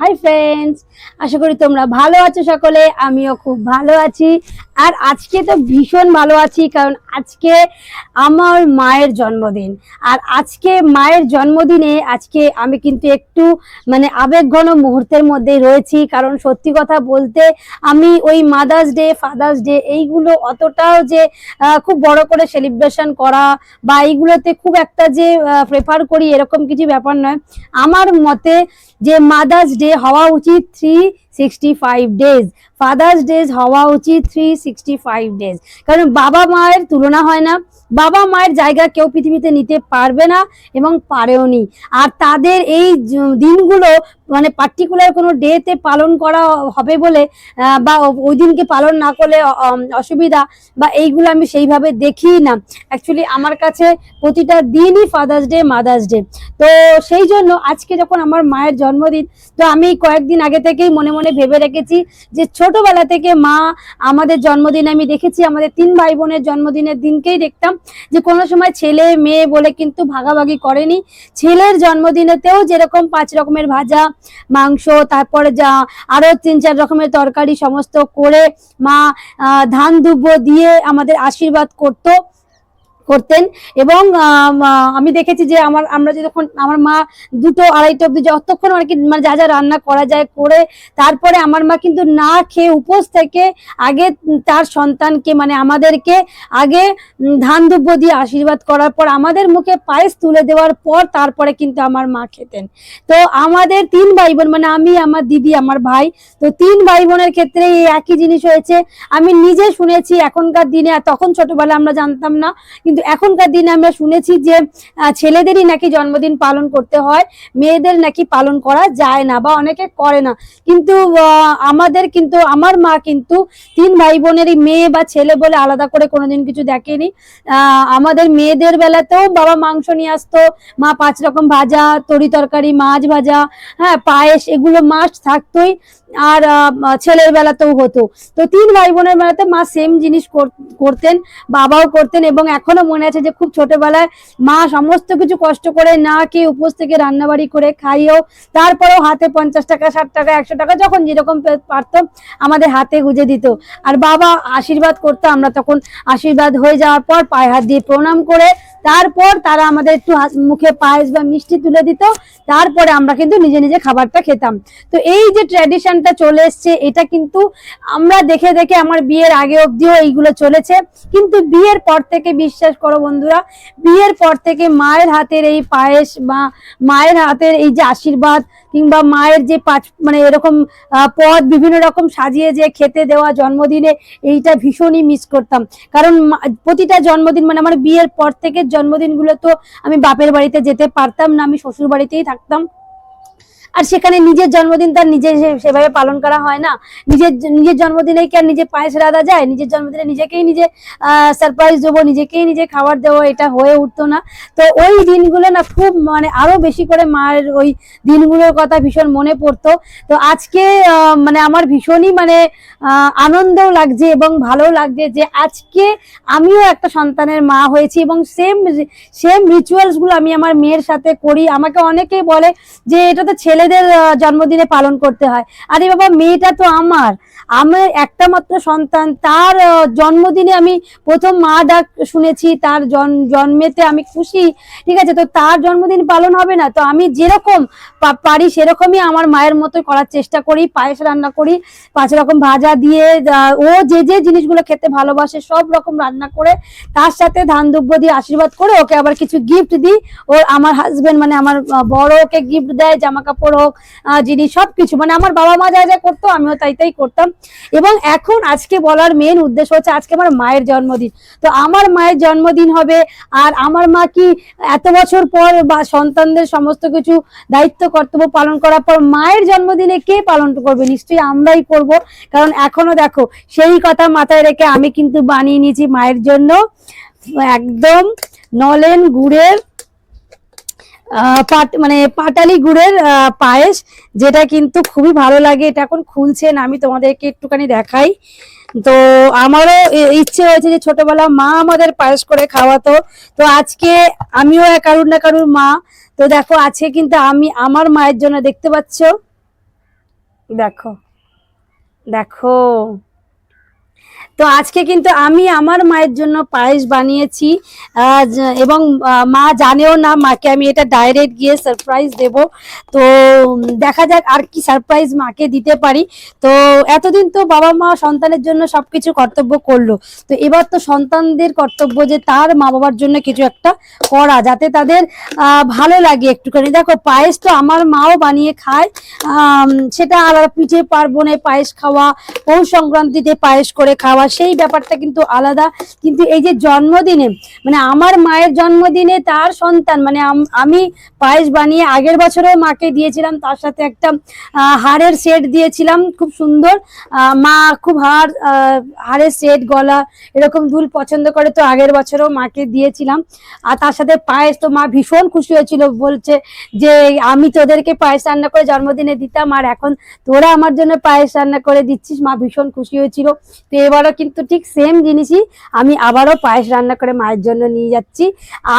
Hi friends আশা করি তোমরা ভালো আছো সকলে আমিও খুব ভালো আছি। আর আজকে তো ভীষণ ভালো আছি, কারণ আজকে আমার মায়ের জন্মদিন। আর আজকে মায়ের জন্মদিনে আজকে আমি কিন্তু একটু মানে আবেগঘন মুহূর্তের মধ্যে রয়েছি, কারণ সত্যি কথা বলতে আমি ওই মাদার্স ডে ফাদার্স ডে এইগুলো অতটাও যে খুব বড় করে সেলিব্রেশন করা বা এইগুলোতে খুব একটা যে প্রেফার করি এরকম কিছু ব্যাপার নয়। আমার মতে যে মাদার্স ডে হওয়া উচিত three sixty five days father's days হওয়া উচিত থ্রি সিক্সটি ফাইভ ডেজ কারণ বাবা মায়ের তুলনা হয় না। বাবা মায়ের জায়গা কেউ পৃথিবীতে নিতে পারবে না এবং পারেও নি। আর তাদের এই দিনগুলো মানে পার্টিকুলার কোনো ডেতে পালন করা হবে বলে বা ওই দিনকে পালন না করলে অসুবিধা বা এইগুলো আমি সেইভাবে দেখি না। অ্যাকচুয়ালি আমার কাছে প্রতিটা দিনই ফাদার্স ডে মাদার্স ডে তো সেই জন্য আজকে যখন আমার মায়ের জন্মদিন, তো আমি কয়েকদিন আগে থেকেই মনে মনে ভেবে রেখেছি যে ছোটবেলা থেকে মা আমাদের জন্মদিনে, আমি দেখেছি আমাদের তিন ভাই বোনের জন্মদিনের দিনকেই দেখতাম যে কোনো সময় ছেলে, মেয়ে বলে কিন্তু ভাগাভাগি করেনি। ছেলের জন্মদিনেতেও যেরকম পাঁচ রকমের ভাজা, মাংস, তারপরে যা আরও তিন চার রকমের তরকারি সমস্ত করে মা ধান দুব্য দিয়ে আমাদের আশীর্বাদ করতো। করতেন। এবং, আমি দেখেছি যে আমার, আমরা যখন, আমার মা দুটো আড়াইটা অব্দি যতক্ষণ আর কি মানে যা যা রান্না করা যায় করে, তারপরে আমার মা কিন্তু না খেয়ে উপোস থেকে আগে তার সন্তানকে মানে আমাদেরকে আগে ধান দুব্য দিয়ে আশীর্বাদ করার পর আমাদের মুখে পায়েস তুলে দেওয়ার পর তারপরে কিন্তু আমার মা খেতেন। তো আমাদের তিন ভাই বোন মানে আমি, আমার দিদি, আমার ভাই, তো তিন ভাই বোনের ক্ষেত্রে এই একই জিনিস হয়েছে। আমি নিজে শুনেছি এখনকার দিনে তখন ছোটবেলা আমরা জানতাম না, কিন্তু এখনকার দিনে আমরা শুনেছি যে ছেলেদেরই নাকি জন্মদিন পালন করতে হয়, মেয়েদের নাকি পালন করা যায় না বা অনেকে করে না। কিন্তু আমাদের কিন্তু, আমার মা কিন্তু তিন ভাই বোনেরই মেয়ে বা ছেলে বলে আলাদা করে কোনোদিন কিছু দেখেনি। আমাদের মেয়েদের বেলাতেও বাবা মাংস নিয়ে আসতো, মা পাঁচ রকম ভাজা, তরি তরকারি, মাছ ভাজা হ্যাঁ পায়েস, এগুলো মাছ থাকতোই, আর ছেলের বেলাতেও হতো। তো তিন ভাই বোনের বেলাতে মা সেম জিনিস কর- করতেন, বাবাও করতেন এবং এখনও মনে আছে যে খুব ছোটবেলায় মা সমস্ত কিছু কষ্ট করে না কে উপোস থেকে রান্নাবাড়ি করে খাইয়েও, তারপরেও হাতে পঞ্চাশ টাকা, ষাট টাকা, একশো টাকা যখন যেরকম পারত আমাদের হাতে গুঁজে দিত। আর বাবা আশীর্বাদ করতো, আমরা তখন আশীর্বাদ হয়ে যাওয়ার পর পায়ে হাত দিয়ে প্রণাম করে তারপর তারা আমাদের একটু মুখে পায়েস বা মিষ্টি তুলে দিত। তারপরে আমরা কিন্তু নিজে নিজে খাবারটা খেতাম। তো এই যে ট্র্যাডিশনটা চলে এসছে, এটা কিন্তু আমরা দেখে দেখে আমার বিয়ের আগে অবধিও এইগুলো চলেছে। কিন্তু বিয়ের পর থেকে বিশ্বাস করো বন্ধুরা, বিয়ের পর থেকে মায়ের হাতের এই পায়েস বা মায়ের হাতের এই যে আশীর্বাদ কিংবা মায়ের যে পাঁচ মানে এরকম পদ বিভিন্ন রকম সাজিয়ে যে খেতে দেওয়া জন্মদিনে এইটা ভীষণই মিস করতাম। কারণ প্রতিটা জন্মদিন মানে আমার বিয়ের পর থেকে জন্মদিনগুলো তো আমি বাপের বাড়িতে যেতে পারতাম না, আমি শ্বশুর বাড়িতেই থাকতাম। আর সেখানে নিজের জন্মদিন তার নিজে সেভাবে পালন করা হয় না। নিজের নিজের জন্মদিনে কি আর নিজে পায়েস রাধা যায়? নিজের জন্মদিনে নিজেকেই নিজে সারপ্রাইজ দেবো, নিজেকেই নিজে খাবার দেবো, এটা হয়ে উঠতো না। তো ওই দিনগুলো না খুব মানে আরও বেশি করে মায়ের ওই দিনগুলোর কথা ভীষণ মনে পড়তো। তো আজকে মানে আমার ভীষণই মানে আনন্দও লাগছে এবং ভালো লাগছে যে আজকে আমিও একটা সন্তানের মা হয়েছি এবং সেম সেম রিচুয়ালসগুলো আমি আমার মেয়ের সাথে করি। আমাকে অনেকেই বলে যে, এটা তো ছেলেদের আহ, জন্মদিনে পালন করতে হয়। আরে বাবা মেয়েটা তো আমার। আমার একটা মাত্র সন্তান তার জন্মদিনে আমি প্রথম মা ডাক শুনেছি তার জন্মেতে আমি খুশি। ঠিক আছে তো তার জন্মদিন পালন হবে না তো আমি যেরকম পারি সেরকমই আমার মায়ের মতো করার চেষ্টা করি পায়েস রান্না করি পাঁচ রকম ভাজা দিয়ে ও যে যে জিনিসগুলো খেতে ভালোবাসে সব রকম রান্না করে তার সাথে ধান দুব্য দিয়ে আশীর্বাদ করে ওকে আবার কিছু গিফট দিই। ওর আমার হাজবেন্ড মানে আমার বড় ওকে গিফট দেয় জামা কাপড় হোক জিনিস সব কিছু মানে আমার বাবা মা যা যা করতো, আমিও তাই তাই করতাম। এবং এখন আজকে বলার মেন উদ্দেশ্য হচ্ছে, আজকে আমার মায়ের জন্মদিন। তো আমার মায়ের জন্মদিন হবে, আর আমার মা কি এত বছর পর বা সন্তানদের সমস্ত কিছু দায়িত্ব, কর্তব্য পালন করার পর মায়ের জন্মদিনে কে পালন করবে? নিশ্চয়ই আমরাই করব। কারণ এখনও দেখো, সেই কথা মাথায় রেখে আমি কিন্তু বানিয়ে নিয়েছি মায়ের জন্য, একদম নলেন, গুড়ের পাট মানে পাটালি গুড়ের পায়েস, যেটা কিন্তু খুবই ভালো লাগে। এটা এখন খুলছেন, আমি তোমাদেরকে একটুখানি দেখাই। তো আমারও ইচ্ছে হয়েছে যে ছোটবেলা মা আমাদের পায়েস করে খাওয়াতো। তো আজকে আমিও কারুর না কারুর মা। তো দেখো, আজকে কিন্তু আমি আমার মায়ের জন্য দেখতে পাচ্ছ? দেখো দেখো। তো আজকে কিন্তু আমি আমার মায়ের জন্য পায়েস বানিয়েছি। এবং মা জানেও না, মাকে আমি এটা ডাইরেক্ট গিয়ে সারপ্রাইজ দেব। তো দেখা যাক আর কি সারপ্রাইজ মাকে দিতে পারি। তো, এতদিন তো বাবা মা সন্তানের জন্য সবকিছু কর্তব্য করল। তো এবার তো সন্তানদের কর্তব্য যে তার মা বাবার জন্য কিছু একটা করা, যাতে তাদের ভালো লাগে একটুখানি। দেখো, পায়েস তো আমার মাও বানিয়ে খায়। সেটা আলাদা পিঠে পার্বণে পায়েস খাওয়া, পৌষ সংক্রান্তিতে পায়েস করে খাওয়া সেই ব্যাপারটা কিন্তু আলাদা। কিন্তু এই যে জন্মদিনে মানে আমার মায়ের জন্মদিনে তার সন্তান মানে আম- পায়েস বানিয়ে আগের বছরও মাকে দিয়েছিলাম, তার সাথে একটা হাড়ের সেট দিয়েছিলাম, খুব সুন্দর। মা খুব হার হাড়ের সেট, গলা এরকম দুল পছন্দ করে তো আগের বছরও মাকে দিয়েছিলাম। আর তার সাথে পায়েস তো মা ভীষণ খুশি হয়েছিল, বলছে যে আমি তোদেরকে পায়েস রান্না করে জন্মদিনে দিতাম, আর এখন তোরা আমার জন্য পায়েস রান্না করে দিচ্ছিস, মা ভীষণ খুশি হয়েছিল। তো এবারও কিন্তু ঠিক সেম জিনিসই আমি আবারও পায়েস রান্না করে মায়ের জন্য নিয়ে যাচ্ছি।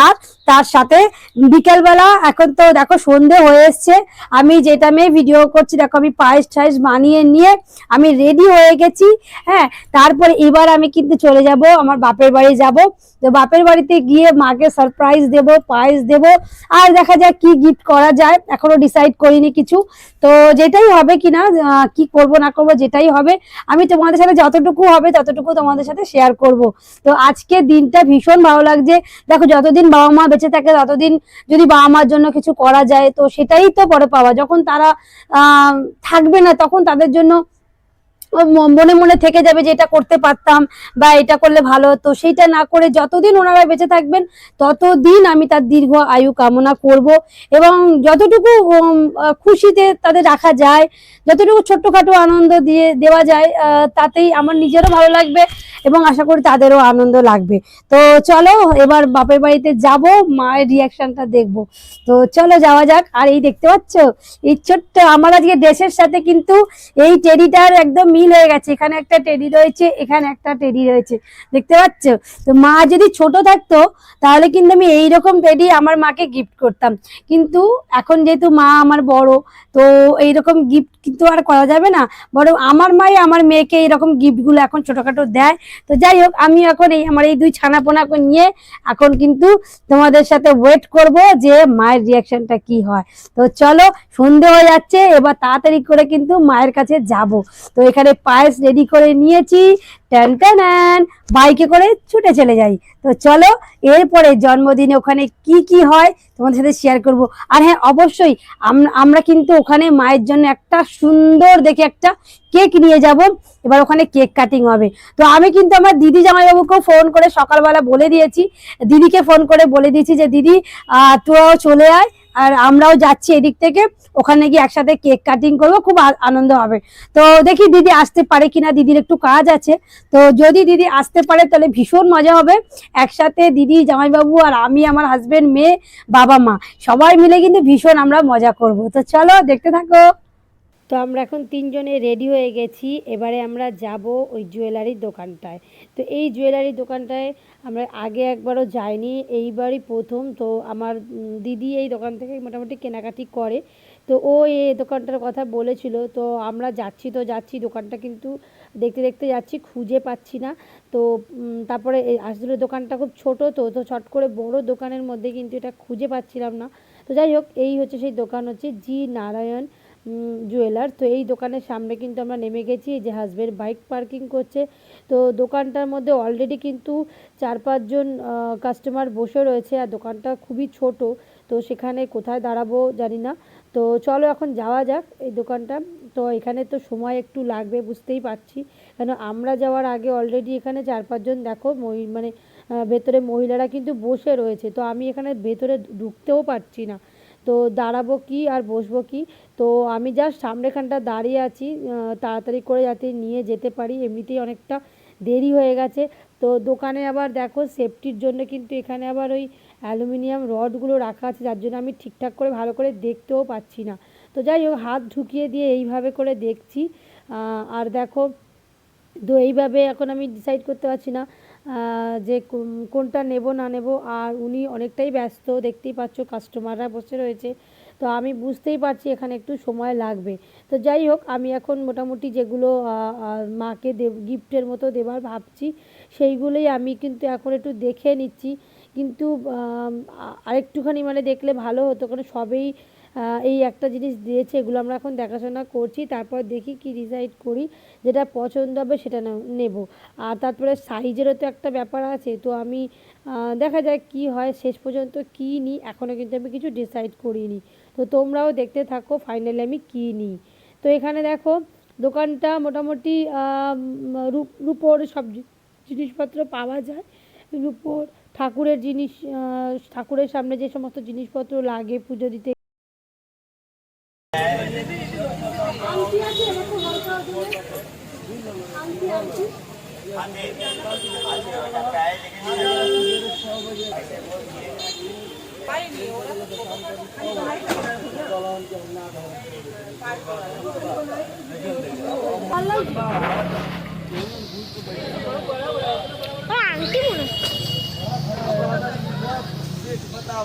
আর তার সাথে বিকেলবেলা এখন তো দেখো সন্ধে হয়ে এসছে। আমি যেটা মেয়ে ভিডিও করছি দেখো আমি পায়েস ঠায়েস বানিয়ে নিয়ে আমি রেডি হয়ে গেছি হ্যাঁ। তারপরে এবার আমি কিন্তু চলে যাব আমার বাপের বাড়ি যাব। তো বাপের বাড়িতে গিয়ে মাকে সারপ্রাইজ দেব পায়েস দেব। আর দেখা যাক কি গিফট করা যায় এখনও ডিসাইড করিনি কিছু। তো যেটাই হবে কিনা আহ, কি করব না করব যেটাই হবে আমি তোমাদের সাথে যতটুকু হবে ততটুকু তোমাদের সাথে শেয়ার করব। তো আজকে দিনটা ভীষণ ভালো লাগছে। দেখো যতদিন বাবা মা বেঁচে থাকে ততদিন যদি বাবা মার জন্য কিছু করা যায়, তো সেটাই তো পরে পাওয়া। যখন তারা থাকবে না, তখন তাদের জন্য মনে মনে থেকে যাবে যে এটা করতে পারতাম বা এটা করলে ভালো হতো। সেইটা না করে যতদিন ওনারা বেঁচে থাকবেন, ততদিন আমি তার দীর্ঘ আয়ু কামনা করব এবং যতটুকু খুশিতে তাদের রাখা যায়, যতটুকু ছোট্টখাটো আনন্দ দিয়ে দেওয়া যায় তাতেই আমার নিজেরও ভালো লাগবে এবং আশা করি তাদেরও আনন্দ লাগবে। তো চলো, এবার বাপের বাড়িতে যাব, মায়ের রিয়াকশনটা দেখব। তো চলো, যাওয়া যাক। আর এই দেখতে পাচ্ছ, এই ছোট্ট, আমার আজকে ড্রেসের সাথে কিন্তু এই টেরিটার একদম মিল হয়ে গেছে। এখানে একটা টেডি রয়েছে, এখানে একটা টেডি রয়েছে। দেখতে পাচ্ছ? তো মা যদি ছোট থাকতো, তাহলে কিন্তু আমি এইরকম টেডি আমার মাকে গিফট করতাম। কিন্তু এখন যেহেতু মা আমার বড়, তো এইরকম গিফট কিন্তু আর করা যাবে না। বরং আমার মাই আমার মেয়েকে এইরকম গিফটগুলো এখন ছোটখাটো দেয়। তো যাই হোক, আমি এখন এই আমার এই দুই ছানাপোনাকে নিয়ে এখন কিন্তু তোমাদের সাথে ওয়েট করব যে মায়ের রিয়াকশনটা কি হয়। তো চলো, সন্ধে হয়ে যাচ্ছে, এবার তাড়াতাড়ি করে কিন্তু মায়ের কাছে যাব। তো এখানে পায়েস রেডি করে নিয়েছি। ট্যান ট্যান বাইকে করে ছুটে চলে যাই। তো চলো, এরপরে জন্মদিনে ওখানে কি কি হয় তোমাদের সাথে শেয়ার করব। আর হ্যাঁ অবশ্যই আম- আমরা কিন্তু ওখানে মায়ের জন্য একটা সুন্দর দেখে একটা কেক নিয়ে যাব। এবার ওখানে কেক কাটিং হবে। তো আমি কিন্তু আমার দিদি জামাইবাবুকেও ফোন করে সকালবেলা বলে দিয়েছি। দিদিকে ফোন করে বলে দিয়েছি যে, দিদি তোরাও চলে আয়। আর আমরাও যাচ্ছি এদিক থেকে। ওখানে গিয়ে একসাথে কেক কাটিং করব, খুব আনন্দ হবে। তো দেখি দিদি আসতে পারে কিনা, দিদির একটু কাজ আছে। তো যদি দিদি আসতে পারে তাহলে ভীষণ মজা হবে। একসাথে দিদি, জামাইবাবু আর আমি, আমার হাজবেন্ড মেয়ে, বাবা, মা, সবাই মিলে কিন্তু ভীষণ আমরা মজা করব। তো চলো, দেখতে থাকো। তো আমরা এখন তিনজনে রেডি হয়ে গেছি। এবারে আমরা যাব ওই জুয়েলারির দোকানটায়। তো এই জুয়েলারির দোকানটায় আমরা আগে একবারও যাইনি, এইবারই প্রথম। তো আমার দিদি এই দোকান থেকে মোটামুটি কেনাকাটি করে। তো ও এই দোকানটার কথা বলেছিল, তো আমরা যাচ্ছি তো যাচ্ছি, দোকানটা কিন্তু দেখতে দেখতে যাচ্ছি, খুঁজে পাচ্ছি না। তো তারপরে আসলে দোকানটা খুব ছোট তো তো ছট করে বড় দোকানের মধ্যে কিন্তু এটা খুঁজে পাচ্ছিলাম না। তো যাই হোক, এই হচ্ছে সেই দোকান হচ্ছে জি নারায়ণ। জুয়েলার তো এই দোকানের সামনে কিন্তু আমরা নেমে গেছি যে হাজব্যান্ড বাইক পার্কিং করছে। তো দোকানটার মধ্যে অলরেডি কিন্তু চার পাঁচজন কাস্টমার বসে রয়েছে আর দোকানটা খুবই ছোট। তো সেখানে কোথায় দাঁড়াবো জানি না। তো চলো এখন যাওয়া যাক এই দোকানটা। তো এখানে তো সময় একটু লাগবে, বুঝতেই পারছি। কেন আমরা যাওয়ার আগে অলরেডি এখানে চার পাঁচজন দেখো মানে ভেতরে মহিলারা কিন্তু বসে রয়েছে। তো আমি এখানে ভেতরে ঢুকতেও পারছি না। তো দাঁড়াবো কি আর বসবো কি? তো আমি জাস্ট সামনেখানটা দাঁড়িয়ে আছি তাড়াতাড়ি করে যাতে নিয়ে যেতে পারি। এমনিতেই অনেকটা দেরি হয়ে গেছে। তো দোকানে আবার দেখো সেফটির জন্য কিন্তু এখানে আবার ওই অ্যালুমিনিয়াম রডগুলো রাখা আছে, যার জন্য আমি ঠিকঠাক করে ভালো করে দেখতেও পাচ্ছি না। তো যাই হোক, হাত ঢুকিয়ে দিয়ে এইভাবে করে দেখছি। আর দেখো, তো এইভাবে এখন আমি ডিসাইড করতে পারছি না। যে কোনটা নেব না নেব, আর উনি অনেকটাই ব্যস্ত, দেখতেই পাচ্ছ কাস্টমাররা বসে রয়েছে। তো আমি বুঝতেই পারছি এখানে একটু সময় লাগবে। তো যাই হোক, আমি এখন মোটামুটি যেগুলো মাকে গিফটের মতো দেবার ভাবছি, সেইগুলোই আমি কিন্তু এখন একটু দেখে নিচ্ছি। কিন্তু আরেকটুখানি মানে দেখলে ভালো হতো, কারণ সবেই এই একটা জিনিস দিয়েছে, এগুলো আমরা এখন দেখাশোনা করছি, তারপর দেখি কি ডিসাইড করি, যেটা পছন্দ হবে সেটা নেব। আর তারপরে সাইজেরও তো একটা ব্যাপার আছে, তো আমি দেখা যায় কি হয়, শেষ পর্যন্ত কী নিই, এখনও কিন্তু আমি কিছু ডিসাইড করিনি। তো তোমরাও দেখতে থাকো ফাইনালি আমি কী নিই। তো এখানে দেখো, দোকানটা মোটামুটি রূপোর সব জিনিসপত্র পাওয়া যায়। রূপোর ঠাকুরের জিনিস ঠাকুরের সামনে যে সমস্ত জিনিসপত্র লাগে, পুজো দিতে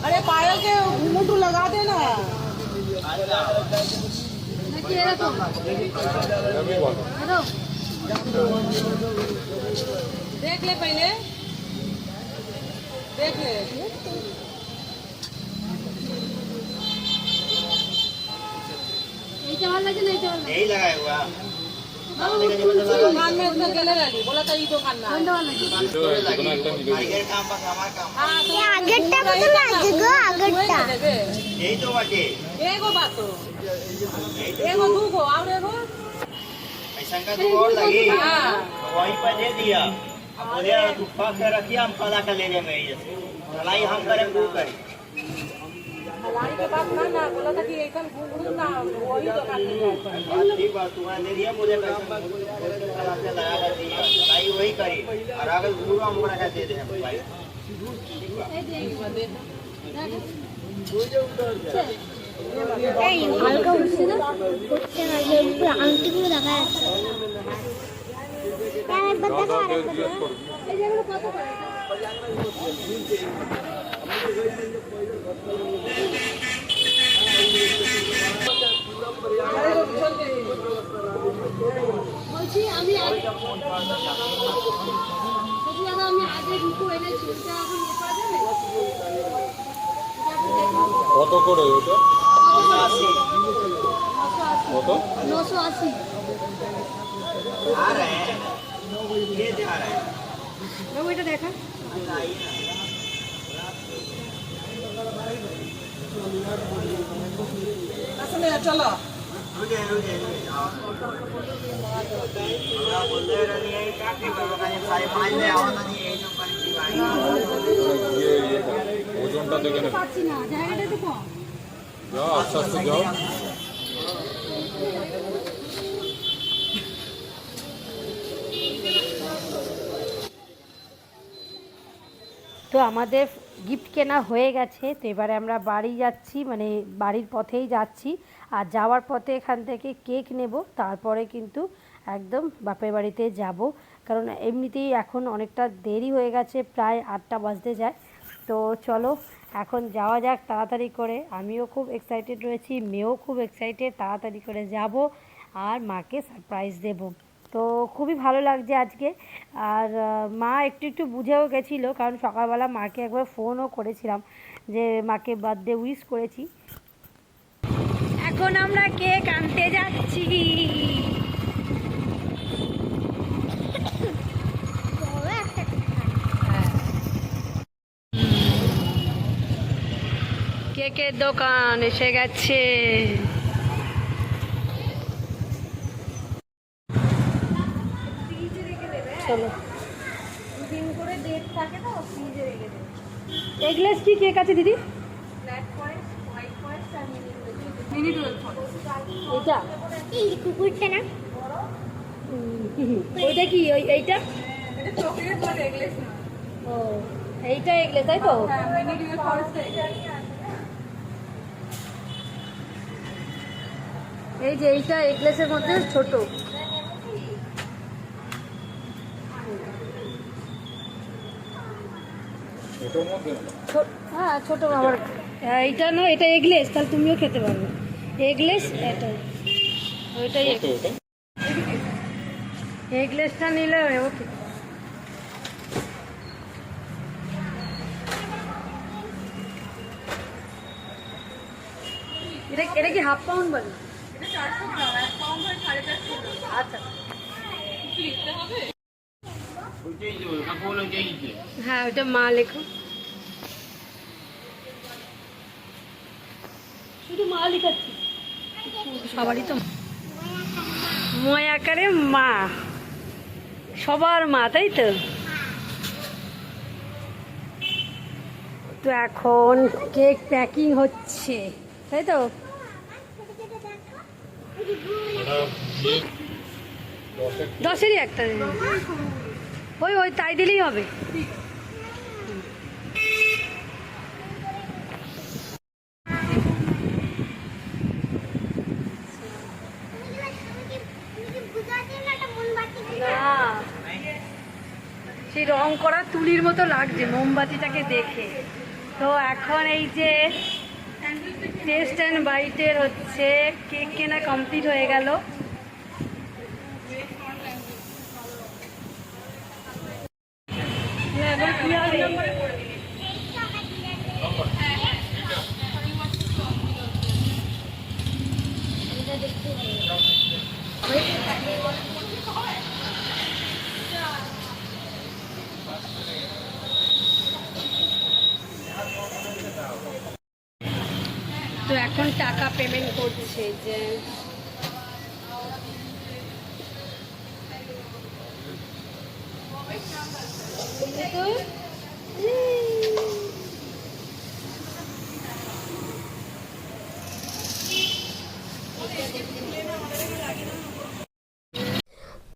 अरे पायल के मुटू लगा देना देख ले पहले देख ले यही लगाया हुआ दुकान में उधर गले लगी बोला था ये दुकान में भाईगेर काम बस हमार काम हाँ तो আগেরটা মতো লাগে গো আগেরটা यही तो बाटे एगो बात तो एगो दूगो और एगो ऐसा शंकर तुम और लगी वहीं पर दे दिया। बोले हाँ, दुखा के रखिए हम कला का लेने में ये भलाई हम करें वो करें। भलाई के बात ना ना बोला था कि एकदम घूम घूम ना तो वही तो करते ठीक बात तुम्हारे ले लिया मुझे कला से लगा कर दिया। भलाई वही करी। और अगर गुरु हम बड़ा का दे दे हम भाई? हल्का उससे ना। कुछ ना। আংটিগুলো দেখা যাচ্ছে। কত? বলছি আমি বলছি দাদা আমি আগে রুকু এনেছি ওটা এখন ইয়ে করা যাবে কত করে ওটা কত নশো আশি आ रहे हैं ये जा रहे हैं বাবু এটা দেখা असले चलो रुके रुके रुके আমরা বলতে রানি এই কাকে করবো কাজে সাই মাইলে আওয়াজ আনি এই তো পারি ভাই গিয়ে ইয়েটা, ওজনটা দেখে নেবে পাচ্ছি না জায়গাটা তো কম যাও আস্তে আস্তে যাও তো আমাদের গিফট কেনা হয়ে গেছে, তো এবারে আমরা বাড়ি যাচ্ছি মানে বাড়ির পথেই যাচ্ছি। আর যাওয়ার পথে এখান থেকে কেক নেব, তারপরে কিন্তু একদম বাপের বাড়িতে যাব। কারণ এমনিতেই এখন অনেকটা দেরি হয়ে গেছে, প্রায় আটটা বাজতে যায়। তো চলো, এখন যাওয়া যাক তাড়াতাড়ি করে। আমিও খুব এক্সাইটেড রয়েছি, মেয়েও খুব এক্সাইটেড তাড়াতাড়ি করে যাব। আর মাকে সারপ্রাইজ দেবো। তো খুবই ভালো লাগছে আজকে। আর মা একটু একটু বুঝেও গেছিল, কারণ সকালবেলা মাকে একবার ফোনও করেছিলাম যে মাকে বার্থডে উইশ করেছি। এখন আমরা কেক আনতে যাচ্ছি। কেকের দোকান এসে গেছে। চলো। দিন করে ডেট থাকে না ফ্রিজে রেখে এগলেস কি? কেক আছে দিদি? ফ্ল্যাট এটা? কুকুরটা না? ওইটা কি? ওই এইটা? চকলেট বলে এগলেস না ও এইটা এগলেস তাই তো? মিনি টুয়েলভ ফরেস্ট এই যে এইটা এগলেসের মধ্যে ছোট। হ্যাঁ ছোট আবার এইটা না এটা এগলেস তাহলে তুমিও খেতে পারবে। এগলেস এটা। ওইটাই এগলেসটা নিলে ও খেতে পারবে। এটা এটা কি হাফ পাউন্ড বলে আচ্ছা। হ্যাঁ ওটা মা লেখো। সবারই তো আকারে মা। সবার মা, তাই তো? তো এখন কেক প্যাকিং হচ্ছে, তাই তো? দশেরই একটা। ওই ওই, তাই দিলেই হবে না সেই রং করা তুলির মতো লাগছে, মোমবাতিটাকে দেখে। তো এখন এই যে টেস্ট অ্যান্ড বাইটের হচ্ছে কেক কেনা কমপ্লিট হয়ে গেল এবার কি হবে? তো এখন টাকা পেমেন্ট করছে যে